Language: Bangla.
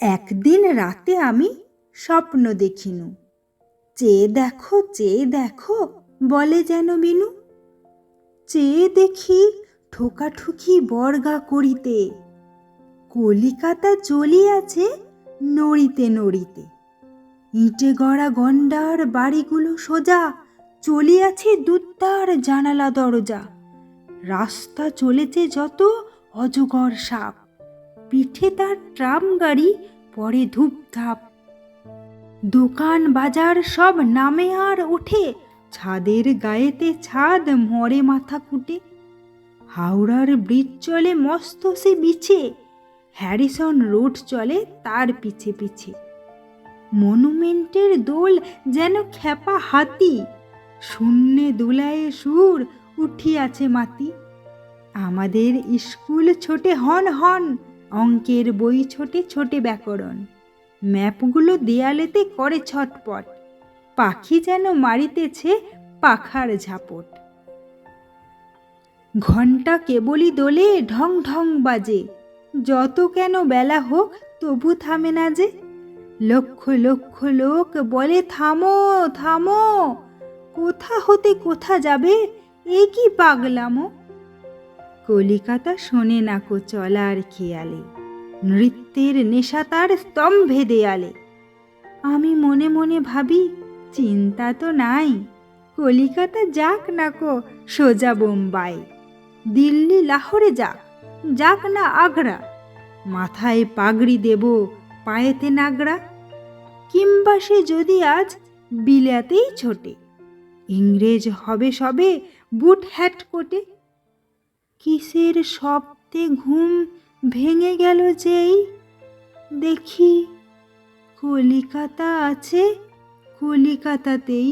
একদিন রাতে আমি স্বপ্ন দেখিনু। চেয়ে দেখো চেয়ে দেখো, বলে যেন বিনু চেয়ে দেখি ঠোকাঠুকি বর্গা করিতে। কলিকাতা চলিয়াছে নড়িতে নড়িতে। ইটে গড়া গন্ডার বাড়িগুলো সোজা চলিয়াছে দুত্তার জানালা দরজা। রাস্তা চলেছে যত অজগর সাপ। পিঠে তার ট্রাম গাড়ি, পরে ধূপধাপ। দোকান বাজার সব নামে আর ওঠে, ছাদের গায়েতে ছাদ মরে মাথা কুটে। হাওড়ার ব্রিজ চলে মস্ত সে বিছে, হ্যারিসন রোড চলে তার পিছে পিছে। মনুমেন্টের দোল যেন খ্যাপা হাতি, শূন্যে দোলায়ে সুর উঠিয়াছে মাতি। আমাদের স্কুল ছোটে হন হন অঙ্কের বই ছোটে ছোটে ব্যাকরণ। ম্যাপগুলো দেয়ালেতে করে ছটপট। পাখি যেন মারিতেছে পাখার ঝাপট। ঘণ্টা কেবলই দোলে ঢং ঢং বাজে। যত কেন বেলা হোক তবু থামে না যে। লক্ষ লক্ষ লোক বলে, থামো থামো। কোথা হতে কোথা যাবে? এ কি পাগলামো? কলিকাতা শোনে না কো চলার খেয়ালে, নৃত্যের নেশা তার স্তম্ভে দেয়ালে। আমি মনে মনে ভাবি, চিন্তা তো নাই, কলিকাতা যাক না কো সোজা বোম্বাই, দিল্লি লাহোরে যাক যাক না আগ্রা, মাথায় পাগড়ি দেব পায়েতে নাগড়া, কিংবা সে যদি আজ বিলাতেই ছোটে, ইংরেজ হবে সবে বুট হ্যাট কোটে কিসের শব্দে ঘুম ভেঙে গেল যেই? দেখি কলিকাতা আছে কলিকাতাতেই